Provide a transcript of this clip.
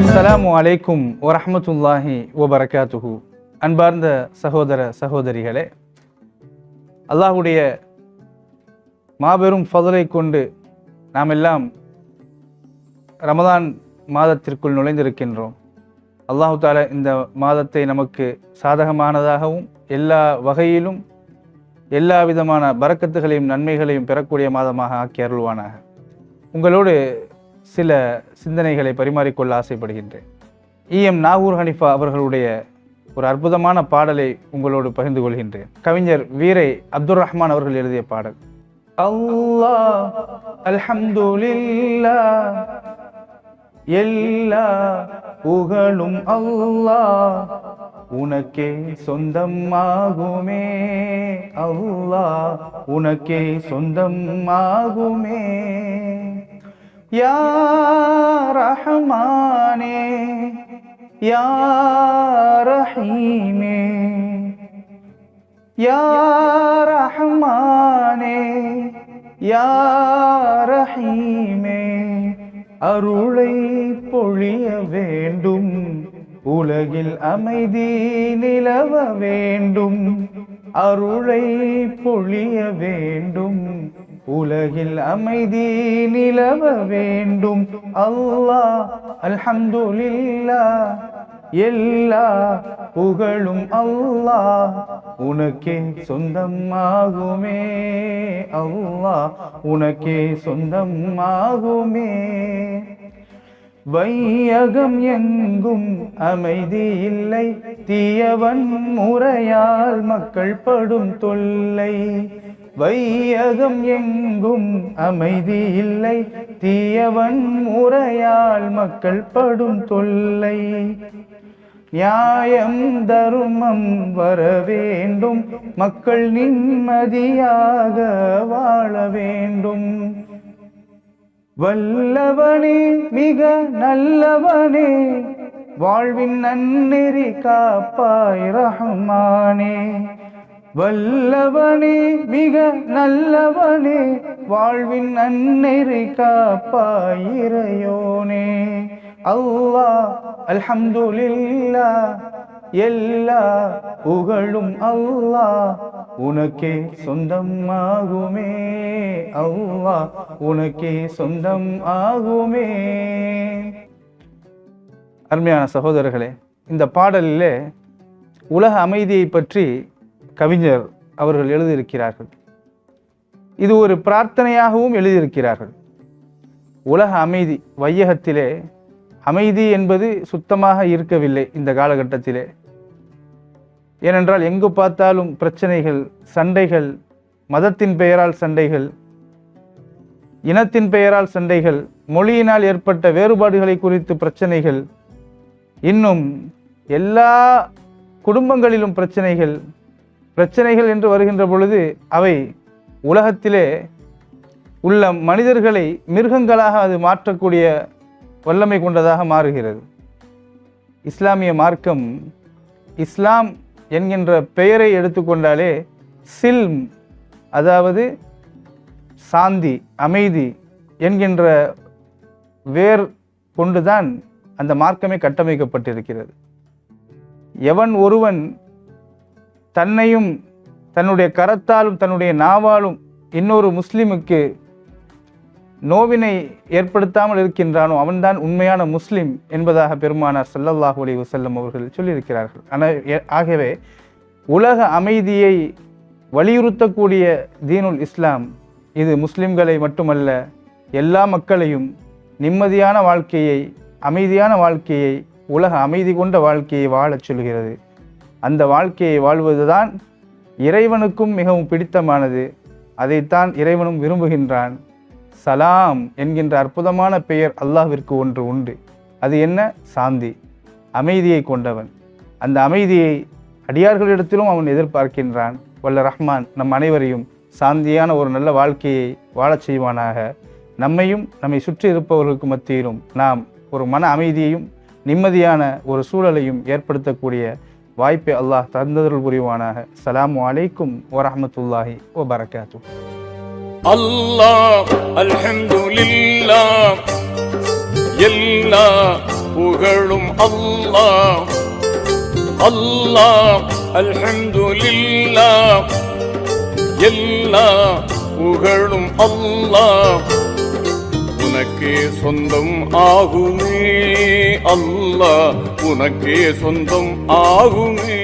அஸ்ஸலாமு அலைக்கும் வரமத்துல்லாஹி வபரகாத்துஹு அன்பார்ந்த சகோதர சகோதரிகளே அல்லாஹுடைய மாபெரும் ஃபதலை கொண்டு நாம் எல்லாம் ரமதான் மாதத்திற்குள் நுழைந்திருக்கின்றோம். அல்லாஹு தாலா இந்த மாதத்தை நமக்கு சாதகமானதாகவும் எல்லா வகையிலும் எல்லா விதமான பரக்கத்துகளையும் நன்மைகளையும் பெறக்கூடிய மாதமாக ஆக்கி அருள்வானாக. உங்களோடு சில சிந்தனைகளை பரிமாறிக்கொள்ள ஆசைப்படுகின்றேன். இஎம் நாகூர் ஹனிஃபா அவர்களுடைய ஒரு அற்புதமான பாடலை உங்களோடு பகிர்ந்து கொள்கின்றேன். கவிஞர் வீரை அப்துல் ரஹ்மான் அவர்கள் எழுதிய பாடல். அல்லாஹ் அல்ஹம்துலில்லா எல்லா புகழும் அல்லாஹ் உனக்கே சொந்தமாகுமே. அவ்வா உனக்கே சொந்தமாகுமே. யா ரஹ்மானே யா ரஹீமே. யா ரஹ்மானே யா ரஹீமே. அருளை பொழிய வேண்டும் உலகில் அமைதி நிலவ வேண்டும். அருளை பொழிய வேண்டும். உலகில் அமைதி நிலவ வேண்டும். அல்லாஹ் அல்ஹம்துலில்லா எல்லா புகழும் அல்லாஹ் உனக்கே சொந்தமாகுமே. அல்லாஹ் உனக்கே சொந்தமாகுமே. வையகம் எங்கும் அமைதி இல்லை தீயவன் முறையால் மக்கள் படும் தொல்லை. வையகம் எங்கும் அமைதி இல்லை தீயவன் முறையால் மக்கள் படும் தொல்லை. நியாயம் தருமம் வர வேண்டும். மக்கள் நிம்மதியாக வாழ வேண்டும். வல்லவனே மிக நல்லவனே வாழ்வின் நன்னெறி காப்பாய் ரஹ்மானே. வல்லவனே மிக நல்லவனே வாழ்வின் நன்னெறி காப்பாய் இறையோனே. அல்லா அல்ஹம்துலில்லா எல்லா புகழும் அல்லாஹ் உனக்கே சொந்தம் ஆகுமே அவ்வா உனக்கே சொந்தம் ஆகுமே. அருமையான சகோதரர்களே இந்த பாடலிலே உலக அமைதியை பற்றி கவிஞர் அவர்கள் எழுதியிருக்கிறார்கள். இது ஒரு பிரார்த்தனையாகவும் எழுதியிருக்கிறார்கள். உலக அமைதி வையகத்திலே அமைதி என்பது சுத்தமாக இருக்கவில்லை இந்த காலகட்டத்திலே. ஏனென்றால் எங்கு பார்த்தாலும் பிரச்சனைகள் சண்டைகள் மதத்தின் பெயரால் சண்டைகள் இனத்தின் பெயரால் சண்டைகள் மொழியினால் ஏற்பட்ட வேறுபாடுகளை குறித்து பிரச்சனைகள் இன்னும் எல்லா குடும்பங்களிலும் பிரச்சனைகள் பிரச்சனைகள் என்று வருகின்ற பொழுது அவை உலகத்திலே உள்ள மனிதர்களை மிருகங்களாக அது மாற்றக்கூடிய வல்லமை கொண்டதாக மாறுகிறது. இஸ்லாமிய மார்க்கம் இஸ்லாம் என்கின்ற பெயரை எடுத்துக்கொண்டாலே சில்ம் அதாவது சாந்தி அமைதி என்கின்ற வேர் கொண்டுதான் அந்த மார்க்கமே கட்டமைக்கப்பட்டிருக்கிறது. எவன் ஒருவன் தன்னையும் தன்னுடைய கரத்தாலும் தன்னுடைய நாவாலும் இன்னொரு முஸ்லிமுக்கு நோவினை ஏற்படுத்தாமல் இருக்கின்றானோ அவன்தான் உண்மையான முஸ்லிம் என்பதாக பெருமானார் ஸல்லல்லாஹு அலைஹி வஸல்லம் அவர்கள் சொல்லியிருக்கிறார்கள். ஆனால் எ- ஆகவே உலக அமைதியை வலியுறுத்தக்கூடிய தீனுல் இஸ்லாம் இது முஸ்லிம்களை மட்டுமல்ல எல்லா மக்களையும் நிம்மதியான வாழ்க்கையை அமைதியான வாழ்க்கையை உலக அமைதி கொண்ட வாழ்க்கையை வாழச் சொல்கிறது. அந்த வாழ்க்கையை வாழ்வதுதான் இறைவனுக்கும் மிகவும் பிடித்தமானது. அதைத்தான் இறைவனும் விரும்புகின்றான். சலாம் என்கின்ற அற்புதமான பெயர் அல்லாஹ்விற்கு ஒன்று உண்டு. அது என்ன? சாந்தி. அமைதியை கொண்டவன். அந்த அமைதியை அடியார்களிடத்திலும் அவன் எதிர்பார்க்கின்றான். வல்ல ரஹ்மான் நம் அனைவரையும் சாந்தியான ஒரு நல்ல வாழ்க்கையை வாழச் செய்வானாக. நம்மையும் நம்மை சுற்றி இருப்பவர்களுக்கு மத்தியிலும் நாம் ஒரு மன அமைதியையும் நிம்மதியான ஒரு சூழலையும் ஏற்படுத்தக்கூடிய வாய்ப்பை அல்லாஹ் தந்தருள் புரிவானாக. அலாம் வலைக்கும் வரமத்துல்லாஹி ஓ வபரகாத்துஹு. அல்லாஹ் அல்ஹம்துலில்லா எல்லா புகழும் அல்லாஹ். அல்லாஹ் அல்ஹம்துலில்லா எல்லா புகழும் அல்லாஹ். உனக்கே சொந்தம் ஆகுமே அல்லாஹ். உனக்கே சொந்தம் ஆகுமே